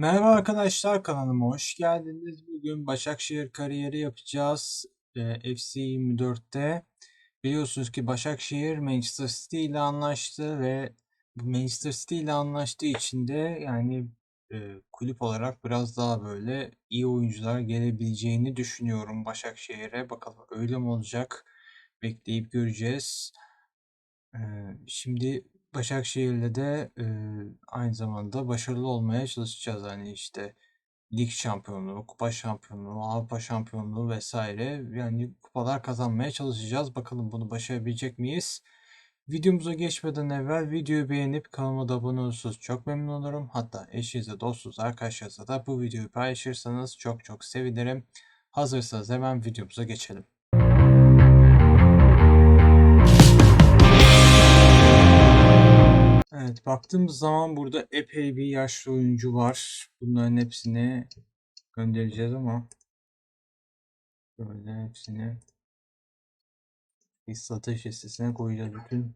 Merhaba arkadaşlar kanalıma hoş geldiniz. Bugün Başakşehir kariyeri yapacağız. Ee, FC 24'te. Biliyorsunuz ki Başakşehir Manchester City ile anlaştı ve Manchester City ile anlaştığı için de yani e, kulüp olarak biraz daha böyle iyi oyuncular gelebileceğini düşünüyorum Başakşehir'e. Bakalım öyle mi olacak? Bekleyip göreceğiz. Ee, şimdi Başakşehir'le de e, aynı zamanda başarılı olmaya çalışacağız. Hani işte lig şampiyonluğu, kupa şampiyonluğu, Avrupa şampiyonluğu vesaire yani kupalar kazanmaya çalışacağız. Bakalım bunu başarabilecek miyiz? Videomuza geçmeden evvel videoyu beğenip kanalıma da abone olursanız çok memnun olurum. Hatta eşinizle, dostunuz, arkadaşlarınızla da bu videoyu paylaşırsanız çok çok sevinirim. Hazırsanız hemen videomuza geçelim. Evet, baktığımız zaman burada epey bir yaşlı oyuncu var. Bunların hepsini göndereceğiz ama böyle hepsini bir satış listesine koyacağız. Bütün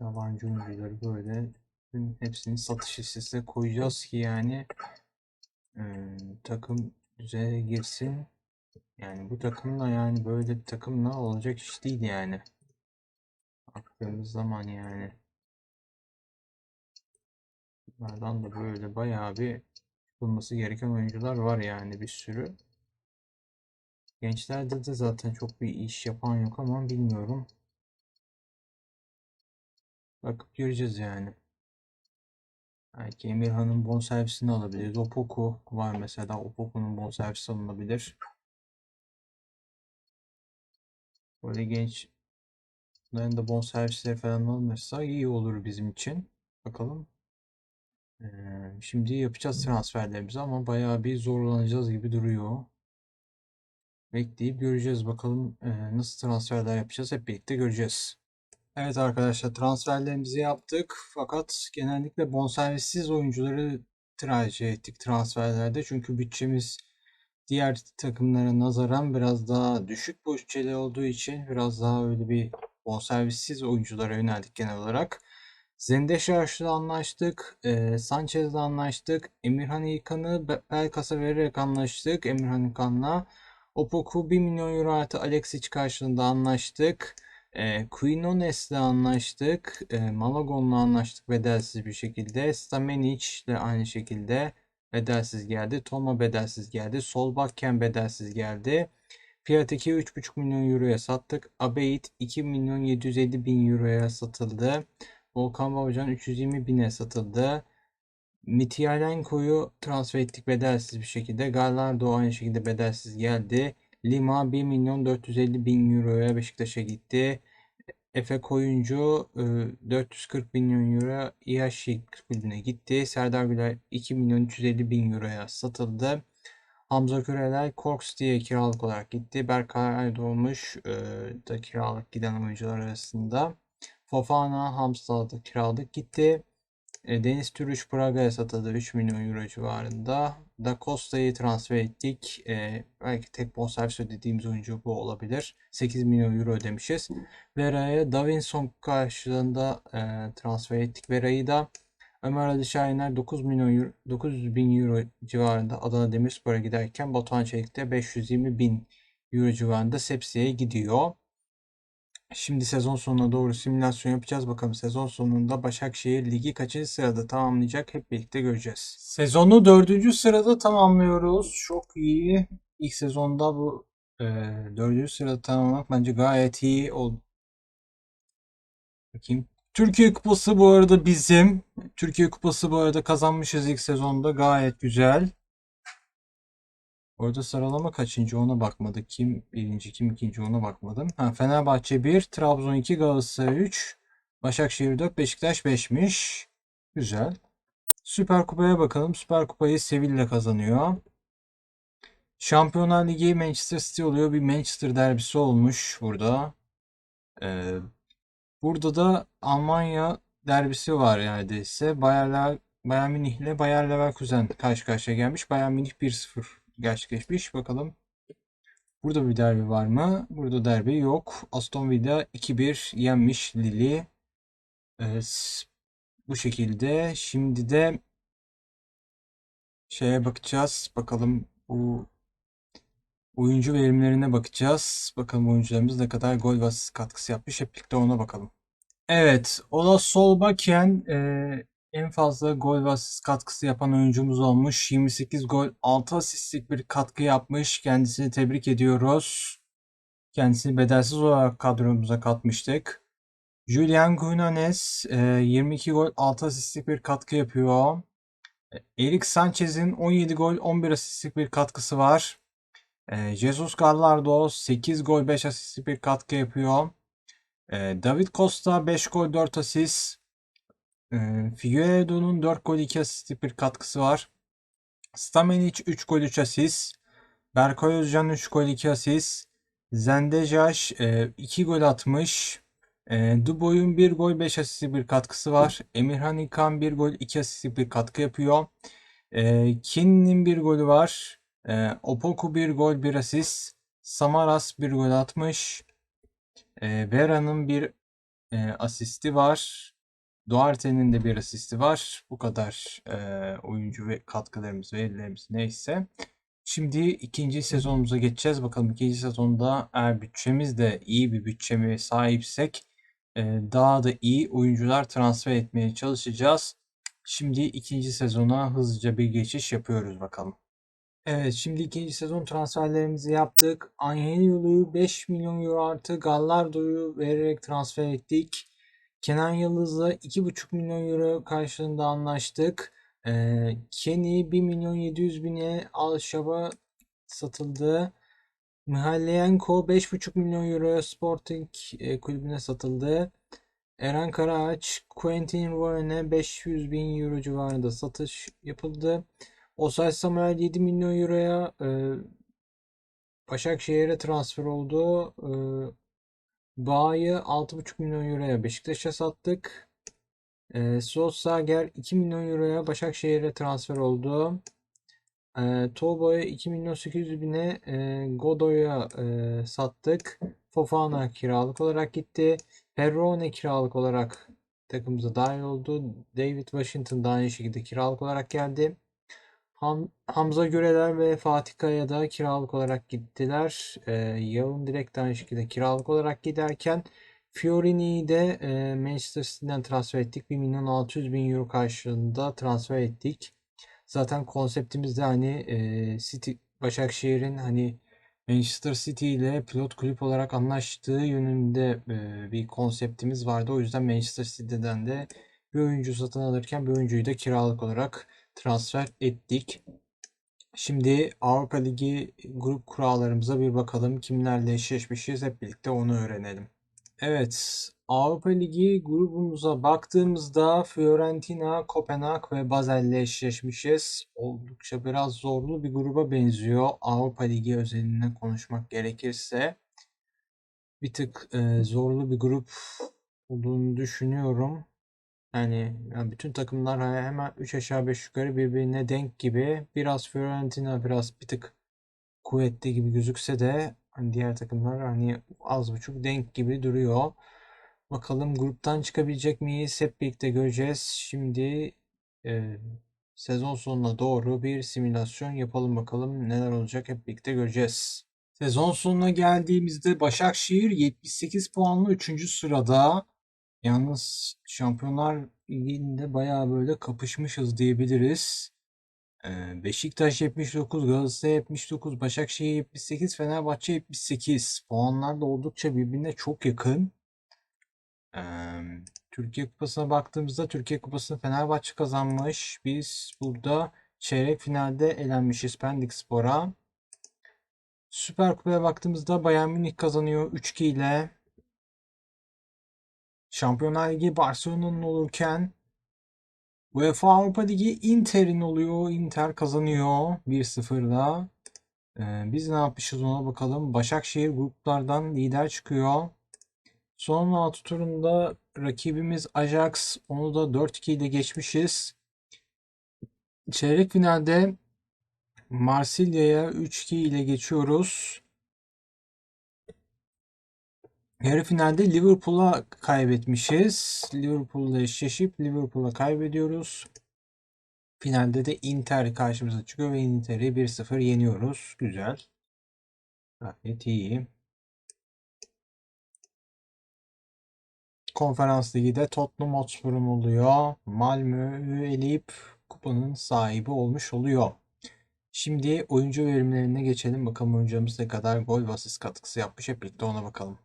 yabancı oyuncuları böyle bütün hepsini satış listesine koyacağız ki yani e, takım düzeye girsin. Yani bu takımla yani böyle bir takımla olacak iş değil yani. Baktığımız zaman yani. Bunlardan da böyle bayağı bir tutulması gereken oyuncular var yani bir sürü. Gençlerde de zaten çok bir iş yapan yok ama bilmiyorum. Bakıp göreceğiz yani. Belki Emirhan'ın bonservisini alabiliriz. Opoku var mesela. Opoku'nun bonservisi alınabilir. Böyle genç bunların da bonservisleri falan alınırsa iyi olur bizim için. Bakalım. Ee, şimdi yapacağız transferlerimizi ama bayağı bir zorlanacağız gibi duruyor. Bekleyip göreceğiz bakalım e, nasıl transferler yapacağız hep birlikte göreceğiz. Evet arkadaşlar transferlerimizi yaptık fakat genellikle bonservissiz oyuncuları tercih ettik transferlerde çünkü bütçemiz diğer takımlara nazaran biraz daha düşük bütçeli olduğu için biraz daha öyle bir bonservissiz oyunculara yöneldik genel olarak. Zendeşarş'la anlaştık. E, Sanchez'le anlaştık. Emirhan İlkan'ı Belkas'a vererek anlaştık. Emirhan İlkan'la. Opoku 1 milyon euro artı Alexic karşılığında anlaştık. E, Quinones'le anlaştık. E, Malagon'la anlaştık bedelsiz bir şekilde. Stamenic ile aynı şekilde bedelsiz geldi. Toma bedelsiz geldi. Solbakken bedelsiz geldi. Fiyat 2 3,5 milyon euroya sattık. Abeit 2 milyon 750 bin euroya satıldı. Volkan Babacan 320 bine satıldı. Mityalenko'yu transfer ettik bedelsiz bir şekilde. Gallardo aynı şekilde bedelsiz geldi. Lima 1 milyon 450 bin euroya Beşiktaş'a gitti. Efe Koyuncu 440 milyon euro Iaşi kulübüne gitti. Serdar Güler 2 milyon 350 bin euroya satıldı. Hamza Kürelay Korks diye kiralık olarak gitti. Berkay Aydoğmuş da kiralık giden oyuncular arasında. Fofana Hamstad'da kiralık gitti. E, Deniz Türüş Praga'ya satıldı 3 milyon euro civarında. Da Costa'yı transfer ettik. E, belki tek bonservis ödediğimiz oyuncu bu olabilir. 8 milyon euro ödemişiz. Vera'ya Davinson karşılığında e, transfer ettik. Vera'yı da Ömer Ali Şahiner 9 milyon euro, 900 bin euro civarında Adana Demirspor'a giderken Batuhan Çelik de 520 bin euro civarında Sepsi'ye gidiyor. Şimdi sezon sonuna doğru simülasyon yapacağız. Bakalım sezon sonunda Başakşehir ligi kaçıncı sırada tamamlayacak hep birlikte göreceğiz. Sezonu dördüncü sırada tamamlıyoruz. Çok iyi. İlk sezonda bu e, dördüncü sırada tamamlamak bence gayet iyi oldu. Bakayım. Türkiye Kupası bu arada bizim. Türkiye Kupası bu arada kazanmışız ilk sezonda. Gayet güzel. Orada sıralama kaçıncı ona bakmadık. Kim birinci kim ikinci ona bakmadım. Ha, Fenerbahçe 1, Trabzon 2, Galatasaray 3, Başakşehir 4, Beşiktaş 5'miş. Güzel. Süper Kupa'ya bakalım. Süper Kupayı Sevilla kazanıyor. Şampiyonlar Ligi Manchester City oluyor. Bir Manchester derbisi olmuş burada. Ee, burada da Almanya derbisi var neredeyse. Bayern, Bayern Münih ile Bayer Leverkusen karşı karşıya gelmiş. Bayern Münih 1-0 gerçekleşmiş. Bakalım burada bir derbi var mı? Burada derbi yok. Aston Villa 2-1 yenmiş Lille. Evet, bu şekilde. Şimdi de şeye bakacağız. Bakalım bu oyuncu verimlerine bakacağız. Bakalım oyuncularımız ne kadar gol ve katkısı yapmış. Hep birlikte ona bakalım. Evet, Ola Solbakken e, en fazla gol ve katkısı yapan oyuncumuz olmuş. 28 gol, 6 asistlik bir katkı yapmış. Kendisini tebrik ediyoruz. Kendisini bedelsiz olarak kadromuza katmıştık. Julian Gunanes e, 22 gol, 6 asistlik bir katkı yapıyor. Erik Sanchez'in 17 gol, 11 asistlik bir katkısı var. E, Jesus Gallardo 8 gol, 5 asistlik bir katkı yapıyor. E, David Costa 5 gol, 4 asist. E, Figueiredo'nun 4 gol, 2 asistlik bir katkısı var. Stamenic 3 gol, 3 asist. Berkay Özcan 3 gol, 2 asist. Zendejaj 2 gol atmış. E, Duboy'un 1 gol 5 asistlik bir katkısı var. Emirhan İlkan 1 gol 2 asistlik bir katkı yapıyor. E, Kin'in 1 golü var. E, Opoku 1 gol 1 asist. Samaras 1 gol atmış. E, Vera'nın 1 e, asisti var. Duarte'nin de bir asisti var. Bu kadar e, oyuncu ve katkılarımız, verilerimiz neyse. Şimdi ikinci sezonumuza geçeceğiz. Bakalım ikinci sezonda eğer bütçemiz de iyi bir bütçeme sahipsek e, daha da iyi oyuncular transfer etmeye çalışacağız. Şimdi ikinci sezona hızlıca bir geçiş yapıyoruz bakalım. Evet şimdi ikinci sezon transferlerimizi yaptık. Angelio'yu 5 milyon euro artı Gallardo'yu vererek transfer ettik. Kenan Yıldız'la 2,5 milyon euro karşılığında anlaştık. Ee, Kenny 1 milyon 700 bine Al-Şab'a satıldı. Mihalyenko 5,5 milyon euro Sporting e, kulübüne satıldı. Eren Karaağaç, Quentin Rowan'e 500 bin euro civarında satış yapıldı. Osay Samuel 7 milyon euroya e, Başakşehir'e transfer oldu. E, Bağ'ı 6,5 milyon euroya Beşiktaş'a sattık. E, Solskjaer 2 milyon euroya Başakşehir'e transfer oldu. E, Tolbo'yu 2 milyon 800 bine e, Godoy'a e, sattık. Fofana kiralık olarak gitti. Perrone kiralık olarak takımımıza dahil oldu. David Washington da aynı şekilde kiralık olarak geldi. Ham, Hamza Göreler ve Fatih Kaya da kiralık olarak gittiler. E, Yalın direkt aynı şekilde kiralık olarak giderken Fiorini'yi de e, Manchester City'den transfer ettik. 1 milyon 600 bin euro karşılığında transfer ettik. Zaten konseptimiz de hani e, City Başakşehir'in hani Manchester City ile pilot kulüp olarak anlaştığı yönünde e, bir konseptimiz vardı. O yüzden Manchester City'den de bir oyuncu satın alırken bir oyuncuyu da kiralık olarak transfer ettik. Şimdi Avrupa Ligi grup kurallarımıza bir bakalım. Kimlerle eşleşmişiz hep birlikte onu öğrenelim. Evet, Avrupa Ligi grubumuza baktığımızda Fiorentina, Kopenhag ve Basel ile eşleşmişiz. Oldukça biraz zorlu bir gruba benziyor. Avrupa Ligi özelinde konuşmak gerekirse. Bir tık e, zorlu bir grup olduğunu düşünüyorum. Yani, yani bütün takımlar he- hemen 3 aşağı 5 yukarı birbirine denk gibi. Biraz Fiorentina biraz bir tık kuvvetli gibi gözükse de hani diğer takımlar hani az buçuk denk gibi duruyor. Bakalım gruptan çıkabilecek miyiz? Hep birlikte göreceğiz. Şimdi e, sezon sonuna doğru bir simülasyon yapalım bakalım neler olacak hep birlikte göreceğiz. Sezon sonuna geldiğimizde Başakşehir 78 puanlı 3. sırada. Yalnız Şampiyonlar Ligi'nde bayağı böyle kapışmışız diyebiliriz. Beşiktaş 79, Galatasaray 79, Başakşehir 78, Fenerbahçe 78. Puanlar da oldukça birbirine çok yakın. Türkiye Kupası'na baktığımızda Türkiye Kupası'nı Fenerbahçe kazanmış. Biz burada çeyrek finalde elenmişiz Pendik Spor'a. Süper Kupa'ya baktığımızda Bayern Münih kazanıyor 3-2 ile. Şampiyonlar Ligi Barcelona'nın olurken UEFA Avrupa Ligi Inter'in oluyor. Inter kazanıyor 1-0'da. Ee, biz ne yapmışız ona bakalım. Başakşehir gruplardan lider çıkıyor. Son 6 turunda rakibimiz Ajax. Onu da 4-2 ile geçmişiz. Çeyrek finalde Marsilya'ya 3-2 ile geçiyoruz. Yarı finalde Liverpool'a kaybetmişiz. Liverpool'la eşleşip Liverpool'a kaybediyoruz. Finalde de Inter karşımıza çıkıyor ve Inter'i 1-0 yeniyoruz. Güzel. Gayet iyi. Konferans Ligi'de Tottenham Hotspur'un oluyor. Malmö'yü eleyip kupanın sahibi olmuş oluyor. Şimdi oyuncu verimlerine geçelim. Bakalım oyuncumuz ne kadar gol ve asist katkısı yapmış. Hep birlikte ona bakalım.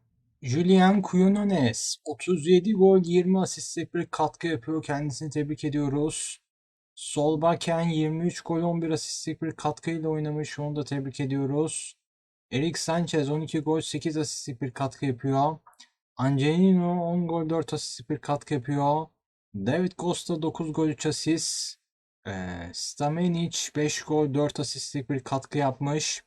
Julian Quinones 37 gol 20 asistlik bir katkı yapıyor. Kendisini tebrik ediyoruz. Solbakken 23 gol 11 asistlik bir katkıyla oynamış. Onu da tebrik ediyoruz. Eric Sanchez 12 gol 8 asistlik bir katkı yapıyor. Angelino 10 gol 4 asistlik bir katkı yapıyor. David Costa 9 gol 3 asist. Ee, Stamenic 5 gol 4 asistlik bir katkı yapmış.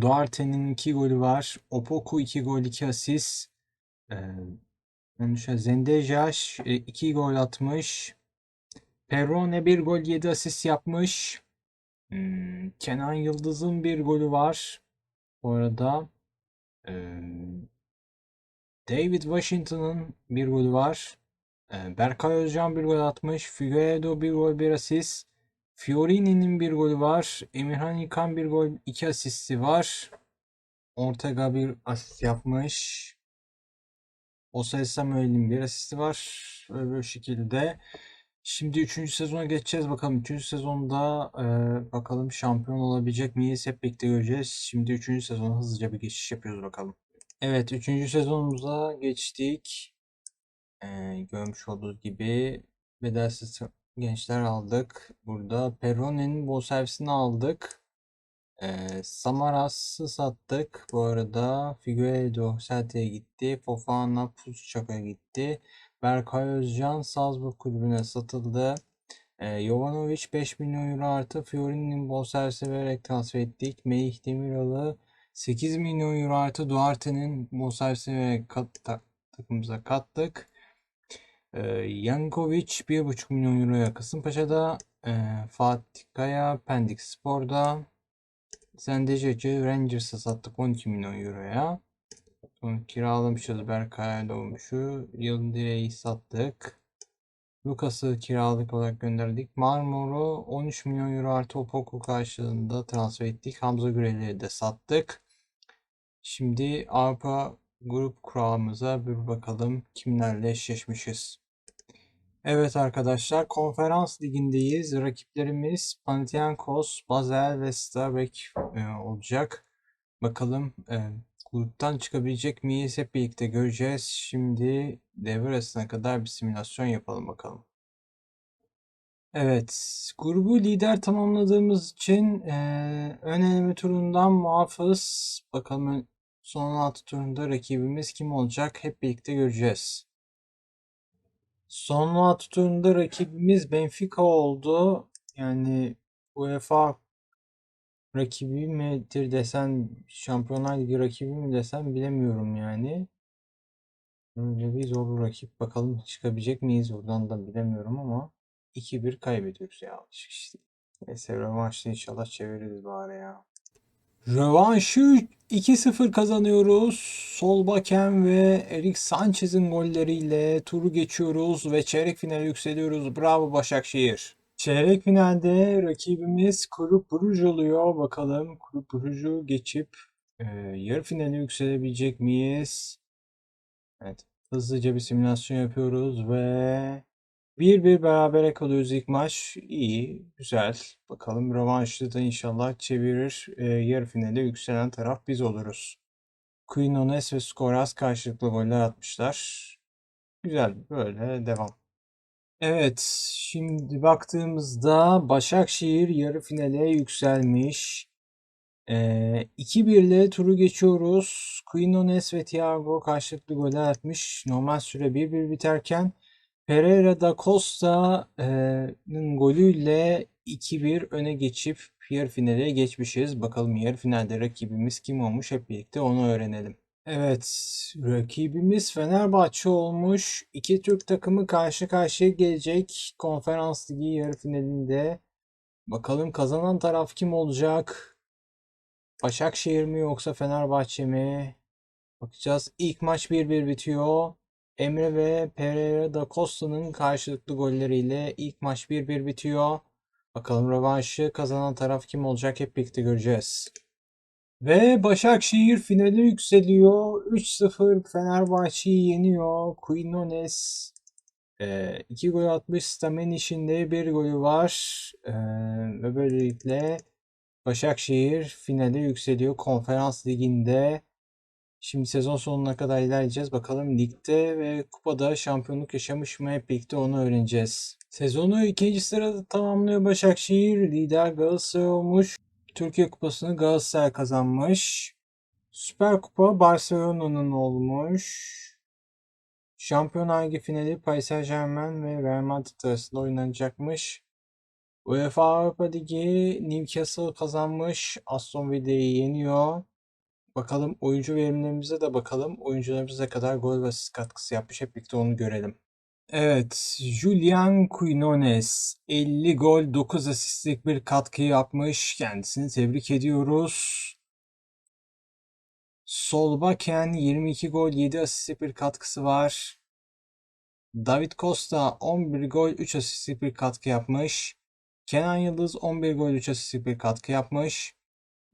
Duarte'nin 2 golü var. Opoku 2 gol 2 asist. Ee, Zendejas 2 gol atmış. Perrone 1 gol 7 asist yapmış. Hmm, Kenan Yıldız'ın bir golü var. Bu arada ee, David Washington'ın bir golü var. Ee, Berkay Özcan bir gol atmış. Figueiredo bir gol bir asist. Fiorini'nin bir golü var. Emirhan İlkan bir gol iki asisti var. Ortega bir asist yapmış. Osay Samuel'in bir asisti var. Böyle bir şekilde. Şimdi 3. sezona geçeceğiz bakalım. 3. sezonda e, bakalım şampiyon olabilecek miyiz? Hep birlikte göreceğiz. Şimdi 3. sezona hızlıca bir geçiş yapıyoruz bakalım. Evet 3. sezonumuza geçtik. E, görmüş olduğunuz gibi bedelsiz gençler aldık. Burada Perrone'nin bonservisini aldık. E, Samaras'ı sattık. Bu arada Figueiredo Celtic'e gitti. Fofana Pusçak'a gitti. Berkay Özcan Salzburg kulübüne satıldı. E, Jovanovic 5 milyon euro artı Fiorini'nin bonservisi vererek transfer ettik. Melih Demiral'ı 8 milyon euro artı Duarte'nin bonservisi vererek kat, ta- takımımıza kattık. E, Yankovic 1,5 milyon euroya Kasımpaşa'da. E, Fatih Kaya Pendik Spor'da. Zendejeci Rangers'a sattık 12 milyon euroya. Sonra kiralamışız Berkay Doğmuş'u. Yıldıray'ı sattık. Lucas'ı kiralık olarak gönderdik. Marmor'u 13 milyon euro artı Opoku karşılığında transfer ettik. Hamza Gürel'i de sattık. Şimdi Avrupa grup kuralımıza bir bakalım kimlerle eşleşmişiz. Evet arkadaşlar konferans ligindeyiz. Rakiplerimiz Panathinaikos, Basel ve Stabæk e, olacak. Bakalım e, gruptan çıkabilecek miyiz hep birlikte göreceğiz. Şimdi devre arasına kadar bir simülasyon yapalım bakalım. Evet, grubu lider tamamladığımız için e, ön eleme turundan muafız. Bakalım son 16 turunda rakibimiz kim olacak hep birlikte göreceğiz. Son 16 turunda rakibimiz Benfica oldu. Yani UEFA rakibi midir desen, Şampiyonlar Ligi rakibi mi desen bilemiyorum yani. Öyle bir zor bir rakip. Bakalım çıkabilecek miyiz oradan da bilemiyorum ama 2-1 kaybediyoruz ya. İşte. Neyse rövanşta inşallah çeviririz bari ya. Rövanşı 2-0 kazanıyoruz. Solbakken ve Erik Sanchez'in golleriyle turu geçiyoruz ve çeyrek finale yükseliyoruz. Bravo Başakşehir. Çeyrek finalde rakibimiz Kulüp Bruj oluyor. Bakalım Kulüp Bruj'u geçip e, yarı finale yükselebilecek miyiz? Evet. Hızlıca bir simülasyon yapıyoruz ve 1-1 berabere kalıyoruz ilk maç. İyi, güzel. Bakalım rövanşta da inşallah çevirir. E, yarı finale yükselen taraf biz oluruz. Quinones ve Skoras karşılıklı goller atmışlar. Güzel, böyle devam. Evet, şimdi baktığımızda Başakşehir yarı finale yükselmiş. Ee, 2-1 ile turu geçiyoruz. Quinones ve Thiago karşılıklı goller atmış. Normal süre 1-1 biterken Pereira da Costa'nın golüyle 2-1 öne geçip yarı finale geçmişiz. Bakalım yarı finalde rakibimiz kim olmuş hep birlikte onu öğrenelim. Evet, rakibimiz Fenerbahçe olmuş. İki Türk takımı karşı karşıya gelecek konferans ligi yarı finalinde. Bakalım kazanan taraf kim olacak? Başakşehir mi yoksa Fenerbahçe mi? Bakacağız. İlk maç 1-1 bitiyor. Emre ve Pereira da Costa'nın karşılıklı golleriyle ilk maç 1-1 bitiyor. Bakalım rövanşı kazanan taraf kim olacak hep birlikte göreceğiz. Ve Başakşehir finale yükseliyor. 3-0 Fenerbahçe'yi yeniyor. Quinones 2 gol atmış. Stameniş'in de 1 golü var. E, ve böylelikle Başakşehir finale yükseliyor. Konferans liginde Şimdi sezon sonuna kadar ilerleyeceğiz. Bakalım ligde ve kupada şampiyonluk yaşamış mı hep birlikte onu öğreneceğiz. Sezonu ikinci sırada tamamlıyor Başakşehir. Lider Galatasaray olmuş. Türkiye Kupası'nı Galatasaray kazanmış. Süper Kupa Barcelona'nın olmuş. Şampiyonlar Ligi finali Paris Saint-Germain ve Real Madrid arasında oynanacakmış. UEFA Avrupa Ligi Newcastle kazanmış. Aston Villa'yı yeniyor. Bakalım oyuncu verimlerimize de bakalım. Oyuncularımız ne kadar gol ve asist katkısı yapmış. Hep birlikte onu görelim. Evet, Julian Quinones 50 gol 9 asistlik bir katkı yapmış. Kendisini tebrik ediyoruz. Solbakken 22 gol 7 asistlik bir katkısı var. David Costa 11 gol 3 asistlik bir katkı yapmış. Kenan Yıldız 11 gol 3 asistlik bir katkı yapmış.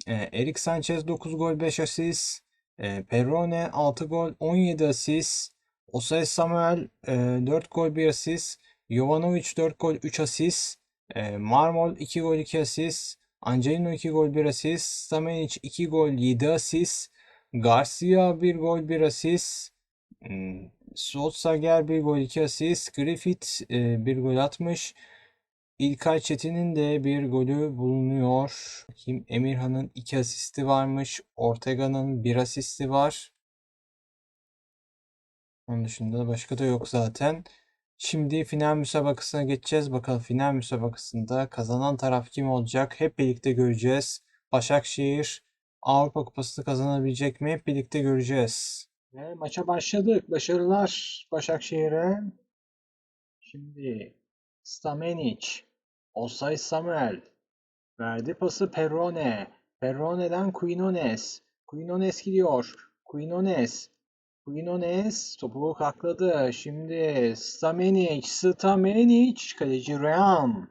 E, Erik Sanchez 9 gol 5 asist. E, Perrone 6 gol 17 asist. Osay Samuel e, 4 gol 1 asist. Jovanovic 4 gol 3 asist. E, Marmol 2 gol 2 asist. Angelino 2 gol 1 asist. Stamenic 2 gol 7 asist. Garcia 1 gol 1 asist. Hmm, Solskjaer 1 gol 2 asist. Griffith e, 1 gol atmış. İlkay Çetin'in de bir golü bulunuyor. Kim Emirhan'ın 2 asisti varmış. Ortega'nın 1 asisti var. Onun dışında başka da yok zaten. Şimdi final müsabakasına geçeceğiz. Bakalım final müsabakasında kazanan taraf kim olacak? Hep birlikte göreceğiz. Başakşehir Avrupa Kupası'nı kazanabilecek mi? Hep birlikte göreceğiz. Ve maça başladık. Başarılar Başakşehir'e. Şimdi Stamenic, Osay Samuel, verdi pası Perrone, Perrone'den Quinones, Quinones gidiyor, Quinones, Quinones topu kakladı. Şimdi Stamenic, Stamenic, kaleci Ream.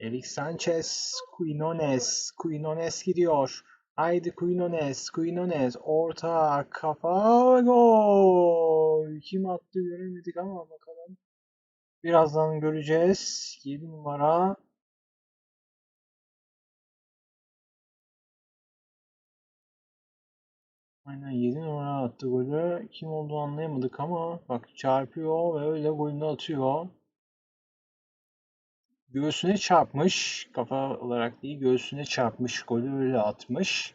Erik Sanchez, Quinones, Quinones gidiyor. Haydi Quinones, Quinones, orta, kafa, gol. Kim attı göremedik ama bakalım. Birazdan göreceğiz. 7 numara. Aynen 7 numara attı golü. Kim olduğunu anlayamadık ama bak çarpıyor ve öyle golünü atıyor. Göğsüne çarpmış. Kafa olarak değil göğsüne çarpmış. Golü öyle atmış.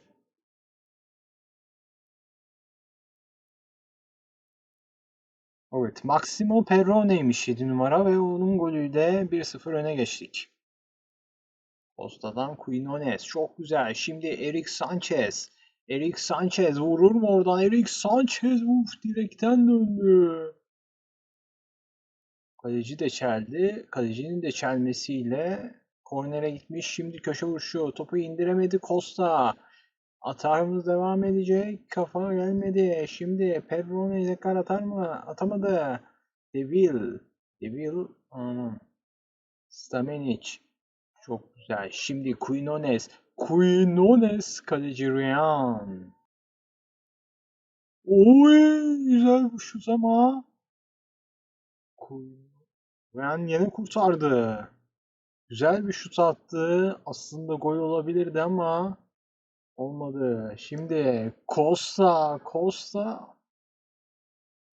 Evet, Maximo Perrone'ymiş 7 numara ve onun golüyle 1-0 öne geçtik. Posta'dan Quinones. Çok güzel. Şimdi Erik Sanchez. Erik Sanchez vurur mu oradan? Erik Sanchez uf direkten döndü. Kaleci de çeldi. Kalecinin de çelmesiyle kornere gitmiş. Şimdi köşe vuruşu. Topu indiremedi Costa. Atarımız devam edecek. Kafa gelmedi. Şimdi Pedro'nu tekrar atar mı? Atamadı. Devil. Devil. Anam. Stamenic. Çok güzel. Şimdi Quinones. Quinones kaleci Ryan. Oy güzel bir şut ama. Ryan yine kurtardı. Güzel bir şut attı. Aslında gol olabilirdi ama Olmadı. Şimdi Costa, Costa.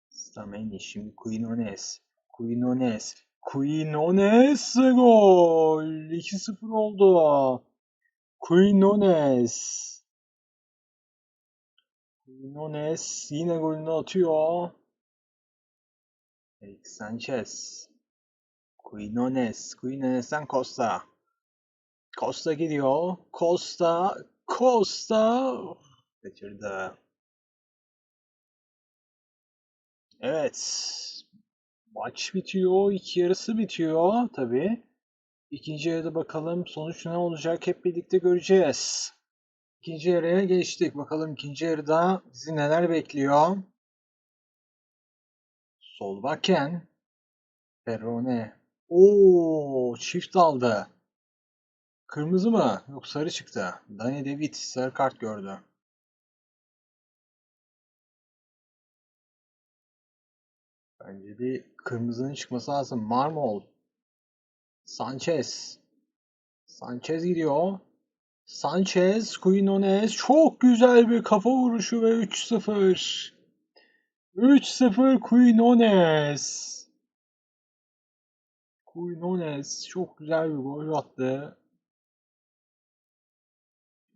Stameni, şimdi Quinones. Quinones. Quinones gol. 2-0 oldu. Quinones. Quinones yine golünü atıyor. Eric Sanchez. Quinones. Quinones'ten Costa. Costa gidiyor. Costa Costa kaçırdı. Evet. Maç bitiyor. iki yarısı bitiyor tabi. İkinci yarıda bakalım sonuç ne olacak hep birlikte göreceğiz. İkinci yarıya geçtik. Bakalım ikinci yarıda bizi neler bekliyor. Solbakken. Perrone. Oo, çift aldı. Kırmızı mı? Yok sarı çıktı. Danny DeVit sarı kart gördü. Bence bir kırmızının çıkması lazım. Marmol. Sanchez. Sanchez gidiyor. Sanchez, Quinones çok güzel bir kafa vuruşu ve 3-0. 3-0 Quinones. Quinones çok güzel bir gol attı.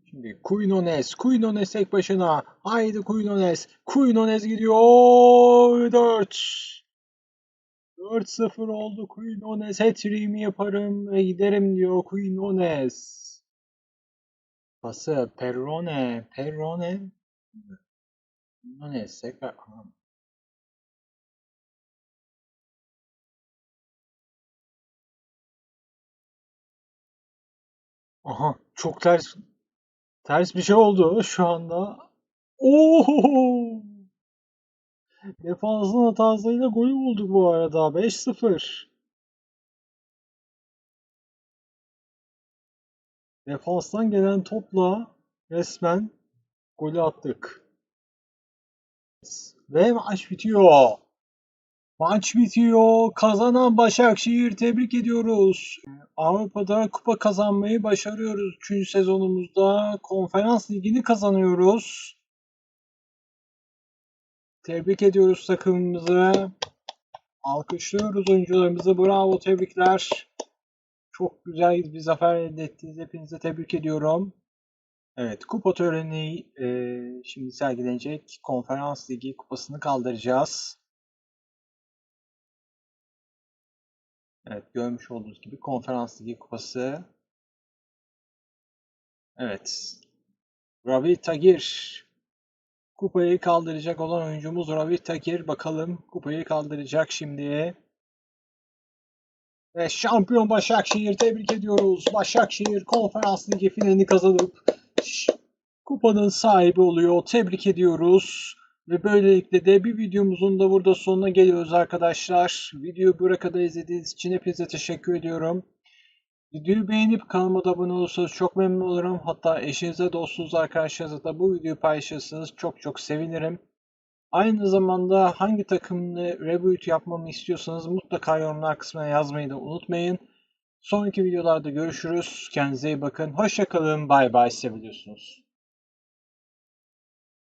Şimdi Quinones, Quinones tek başına. Haydi Quinones. Quinones gidiyor. 4. 4-0 oldu Quinones. Hat-trick'imi yaparım ve giderim diyor Quinones. Pası Perrone. Perrone. Quinones tekrar. Aha çok ters ters bir şey oldu şu anda. Oo! Defansın hatasıyla golü bulduk bu arada. 5-0. Defanstan gelen topla resmen golü attık. Ve maç bitiyor. Maç bitiyor. Kazanan Başakşehir tebrik ediyoruz. Avrupa'da kupa kazanmayı başarıyoruz. 3. sezonumuzda konferans ligini kazanıyoruz. Tebrik ediyoruz takımımızı. Alkışlıyoruz oyuncularımızı. Bravo, tebrikler. Çok güzel bir zafer elde ettiniz. Hepinize tebrik ediyorum. Evet, kupa töreni e, şimdi sergilenecek. Konferans Ligi kupasını kaldıracağız. Evet, görmüş olduğunuz gibi Konferans Ligi kupası. Evet. Ravi Tagir kupayı kaldıracak olan oyuncumuz Ravi Tagir. Bakalım kupayı kaldıracak şimdi. Ve şampiyon Başakşehir tebrik ediyoruz. Başakşehir Konferans Ligi finalini kazanıp kupanın sahibi oluyor. Tebrik ediyoruz. Ve böylelikle de bir videomuzun da burada sonuna geliyoruz arkadaşlar. Videoyu buraya kadar izlediğiniz için hepinize teşekkür ediyorum. Videoyu beğenip kanalıma da abone olursanız çok memnun olurum. Hatta eşinize, dostunuza, arkadaşlarınıza da bu videoyu paylaşırsanız çok çok sevinirim. Aynı zamanda hangi takımlı reboot yapmamı istiyorsanız mutlaka yorumlar kısmına yazmayı da unutmayın. Sonraki videolarda görüşürüz. Kendinize iyi bakın. Hoşçakalın. Bay bay. Seviyorsunuz.